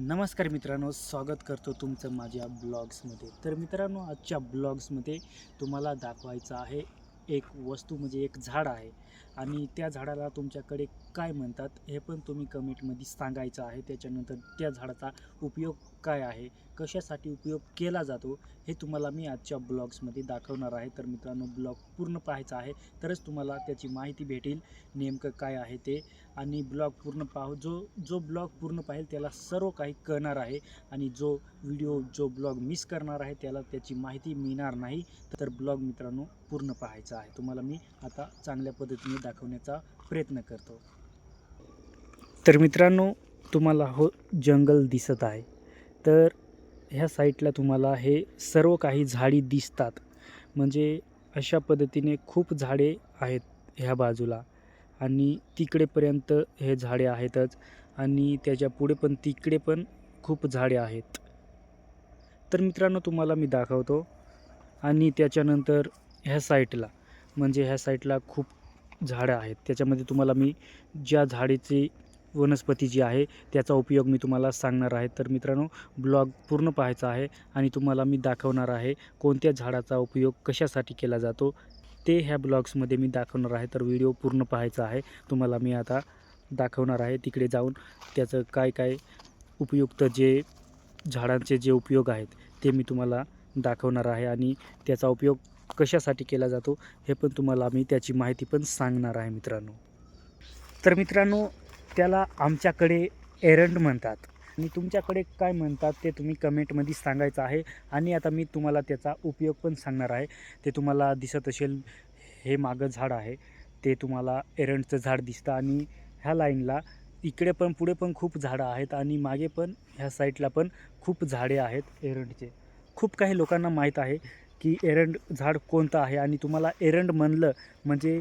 नमस्कार मित्रांनो स्वागत करतो तुमचं माझ्या ब्लॉग्समध्ये. तर मित्रांनो आजच्या ब्लॉग्समध्ये तुम्हाला दाखवायचं आहे एक वस्तू म्हणजे एक झाड आहे. आणि त्या झाडाला तुमच्याकडे काय म्हणतात हे पण तुम्ही कमेंटमध्ये सांगायचं आहे. त्याच्यानंतर त्या झाडाचा उपयोग काय आहे? कशासाठी उपयोग केला जातो? हे तुम्हाला मी आजच्या ब्लॉग्समध्ये दाखवणार आहे. तर मित्रांनो ब्लॉग पूर्ण पाहायचा आहे तरच तुम्हाला त्याची माहिती भेटेल नेमकं काय आहे ते. आणि ब्लॉग पूर्ण पाहू जो जो ब्लॉग पूर्ण पाहिल त्याला सर्व काही कळणार आहे. आणि जो व्हिडिओ जो ब्लॉग मिस करणार आहे त्याला त्याची माहिती मिळणार नाही. तर ब्लॉग मित्रांनो पूर्ण पाहायचा आहे. तुम्हाला मी आता चांगल्या पद्धतीने मी दाखवण्याचा प्रयत्न करतो. तर मित्रांनो तुम्हाला हो जंगल दिसत आहे. तर ह्या साईटला तुम्हाला हे सर्व काही झाडी दिसतात. म्हणजे अशा पद्धतीने खूप झाडे आहेत ह्या बाजूला. आणि तिकडेपर्यंत हे झाडे आहेतच. आणि त्याच्या पुढे पण तिकडे पण खूप झाडे आहेत. तर मित्रांनो तुम्हाला मी दाखवतो. आणि त्याच्यानंतर ह्या साईटला म्हणजे ह्या साईटला खूप झाडं आहेत. त्याच्यामध्ये तुम्हाला मी ज्या झाडेची वनस्पती जी आहे त्याचा उपयोग मी तुम्हाला सांगणार आहे. तर मित्रांनो ब्लॉग पूर्ण पाहायचा आहे आणि तुम्हाला मी दाखवणार आहे कोणत्या झाडाचा उपयोग कशासाठी केला जातो. ते ह्या ब्लॉग्समध्ये मी दाखवणार आहे. तर व्हिडिओ पूर्ण पाहायचा आहे. तुम्हाला मी आता दाखवणार आहे. तिकडे जाऊन त्याचं काय काय उपयुक्त जे झाडांचे जे उपयोग आहेत ते मी तुम्हाला दाखवणार आहे आणि त्याचा उपयोग कशासाठी केला जातो हे पण तुम्हाला मी त्याची माहिती पण सांगणार आहे मित्रांनो. तर मित्रांनो त्याला आमच्याकडे एरंड म्हणतात. आणि तुमच्याकडे काय म्हणतात ते तुम्ही कमेंटमध्ये सांगायचं आहे. आणि आता मी तुम्हाला त्याचा उपयोग पण सांगणार आहे. ते तुम्हाला दिसत असेल हे मागं झाड आहे. ते तुम्हाला एरंडचं झाड दिसतं. आणि ह्या लाईनला इकडे पण पुढे पण खूप झाडं आहेत. आणि मागे पण ह्या साईडला पण खूप झाडे आहेत एरंडचे. खूप काही लोकांना माहीत आहे. की एरंड झाड कोणतं आहे आणि तुम्हाला एरंड म्हणलं म्हणजे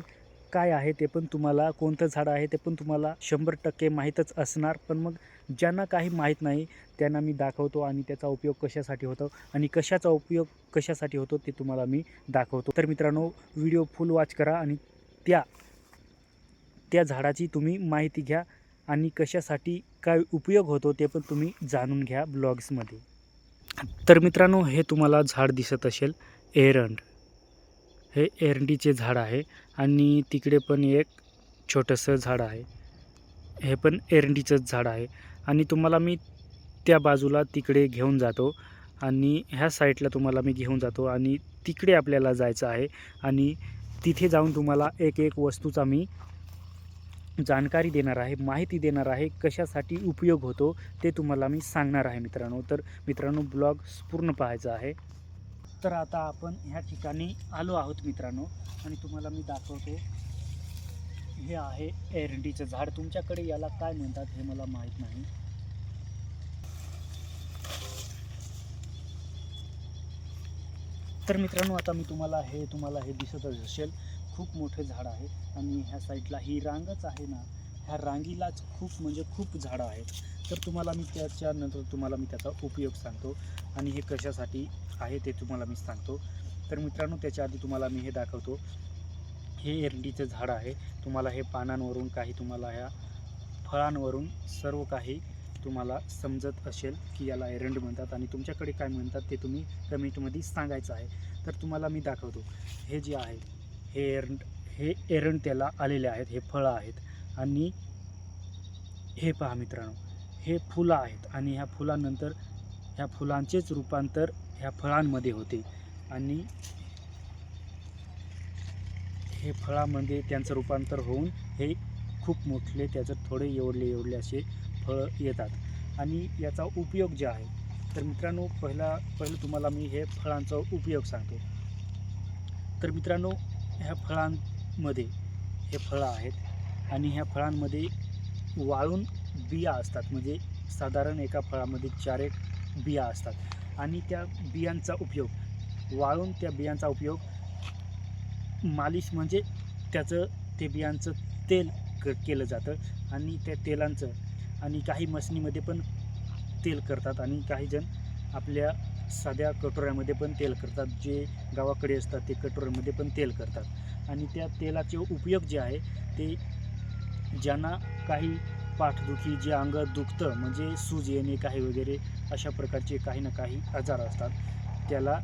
काय आहे ते पण तुम्हाला कोणतं झाड आहे ते पण तुम्हाला शंभर टक्के माहीतच असणार. पण मग ज्यांना काही माहीत नाही त्यांना मी दाखवतो आणि त्याचा उपयोग कशासाठी होतो आणि कशाचा उपयोग कशासाठी होतो ते तुम्हाला मी दाखवतो. तर मित्रांनो व्हिडिओ फुल वॉच करा आणि त्या त्या झाडाची तुम्ही माहिती घ्या आणि कशासाठी काय उपयोग होतो ते पण तुम्ही जाणून घ्या ब्लॉग्समध्ये. तर मित्रांनो हे तुम्हाला झाड दिसत असेल. एरंड. हे एरंडीचे झाड आहे आणि तिकडे पण एक छोटंसं झाड आहे. हे पण एरंडीचंच झाड आहे आणि तुम्हाला मी त्या बाजूला तिकडे घेऊन जातो आणि ह्या साईडला तुम्हाला मी घेऊन जातो आणि तिकडे आपल्याला जायचं आहे आणि तिथे जाऊन तुम्हाला एक एक वस्तूचा मी जानकारी देणार आहे माहिती देणार आहे कशासाठी उपयोग होतो ते तुम्हाला मी सांगणार आहे मित्रांनो. तर मित्रांनो ब्लॉग पूर्ण पाहायचा आहे. तर आता आपण ह्या ठिकाणी आलो आहोत मित्रांनो. आणि तुम्हाला मी दाखवतो हे आहे एरंडीचं झाड. तुमच्याकडे याला काय म्हणतात हे मला माहीत नाही. तर मित्रांनो आता मी तुम्हाला हे तुम्हाला हे दिसतच असेल. खूप मोठे झाड आहे आणि ह्या साईडला ही रांगच आहे ना. ह्या रांगीलाच खूप म्हणजे खूप झाडं आहेत. तर तुम्हाला मी त्याच्यानंतर तुम्हाला मी त्याचा उपयोग सांगतो आणि हे कशासाठी आहे ते तुम्हाला मी सांगतो. तर मित्रांनो त्याच्या आधी तुम्हाला मी हे दाखवतो. हे एरंडीचं झाड आहे. तुम्हाला हे पानांवरून काही तुम्हाला ह्या फळांवरून सर्व काही तुम्हाला समजत असेल की याला एरंड म्हणतात आणि तुमच्याकडे काय म्हणतात ते तुम्ही कमेंटमध्ये सांगायचं आहे. तर तुम्हाला मी दाखवतो. हे जे आहे हे एरंड हे एरंड त्याला आलेले आहेत हे फळं आहेत. आणि हे पहा मित्रांनो हे फुलं आहेत आणि ह्या फुलांनंतर ह्या फुलांचेच रूपांतर ह्या फळांमध्ये होते. आणि हे फळामध्ये त्यांचं रूपांतर होऊन हे खूप मोठले त्याचं थोडे एवढले एवढले असे फळं येतात. आणि याचा उपयोग जे आहे तर मित्रांनो पहिला पहिलं तुम्हाला मी हे फळांचा उपयोग सांगतो. तर मित्रांनो ह्या फळांमध्ये हे फळं आहेत आणि ह्या फळांमध्ये वाळून बिया असतात. म्हणजे साधारण एका फळामध्ये चार एक बिया असतात. आणि त्या बियांचा उपयोग वाळून त्या बियांचा उपयोग मालिश म्हणजे त्याचं ते बियांचं तेल क केलं जातं आणि त्या तेलांचं आणि काही मशनीमध्ये पण तेल करतात आणि काही जण आपल्या साध्या कटोऱ्यामध्ये पण तेल करतात. जे गावाकडे असतात ते कटोऱ्यामध्ये पण तेल करतात. आणि त्या तेलाचे उपयोग जे आहे ते ज्यांना काही पाठदुखी जे अंग दुखतं म्हणजे सूज येणे काही वगैरे अशा प्रकारचे काही ना काही आजार असतात. त्याला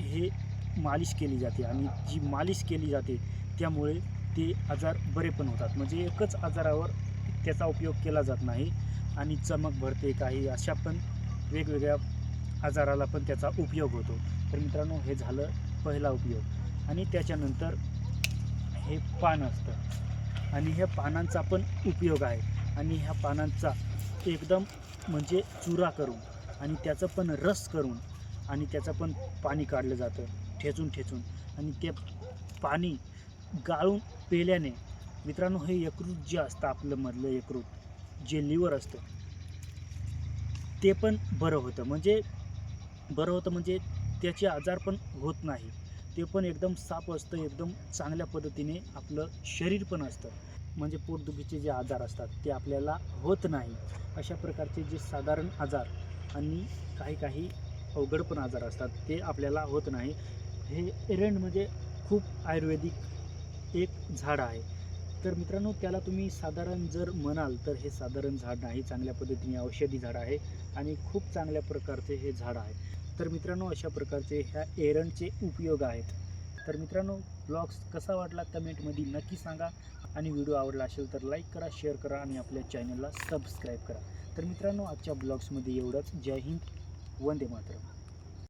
हे मालिश केली जाते आणि जी मालिश केली जाते त्यामुळे ते आजार बरे पण होतात. म्हणजे एकच आजारावर त्याचा उपयोग केला जात नाही आणि चमक भरते काही अशा पण वेगवेगळ्या आजाराला पण त्याचा उपयोग होतो. तर मित्रांनो हे झालं पहिला उपयोग. आणि त्याच्यानंतर हे पान असतं. आणि ह्या पानांचा पण उपयोग आहे. आणि ह्या पानांचा एकदम म्हणजे चुरा करून आणि त्याचं पण रस करून आणि त्याचं पण पाणी काढलं जातं ठेचून ठेचून. आणि ते पाणी गाळून पेल्याने मित्रांनो हे यकृत जे असतं आपलं मधलं यकृत जे लिव्हर असतं ते पण बरं होतं. म्हणजे बरं होतं म्हणजे त्याचे आजार पण होत नाही. ते पण एकदम साफ असतं एकदम चांगल्या पद्धतीने आपलं शरीर पण असतं. म्हणजे पोटदुखीचे जे आजार असतात ते आपल्याला होत नाही. अशा प्रकारचे जे साधारण आजार आणि काही काही अवघड पण आजार असतात ते आपल्याला होत नाही. हे एरंड म्हणजे खूप आयुर्वेदिक एक झाड आहे. तर मित्रांनो त्याला तुम्ही साधारण जर म्हणाल तर हे साधारण झाड नाही. चांगल्या पद्धतीने औषधी झाड आहे आणि खूप चांगल्या प्रकारचे हे झाड आहे. तर मित्रांनो अशा प्रकारचे ह्या एरंडचे उपयोग आहेत. तर मित्रांनो ब्लॉग्स कसा वाटला कमेंटमध्ये नक्की सांगा. आणि व्हिडिओ आवडला असेल तर लाईक करा शेअर करा आणि आपल्या चॅनलला सबस्क्राईब करा. तर मित्रांनो आजच्या ब्लॉग्समध्ये एवढंच. जय हिंद. वंदे मातरम.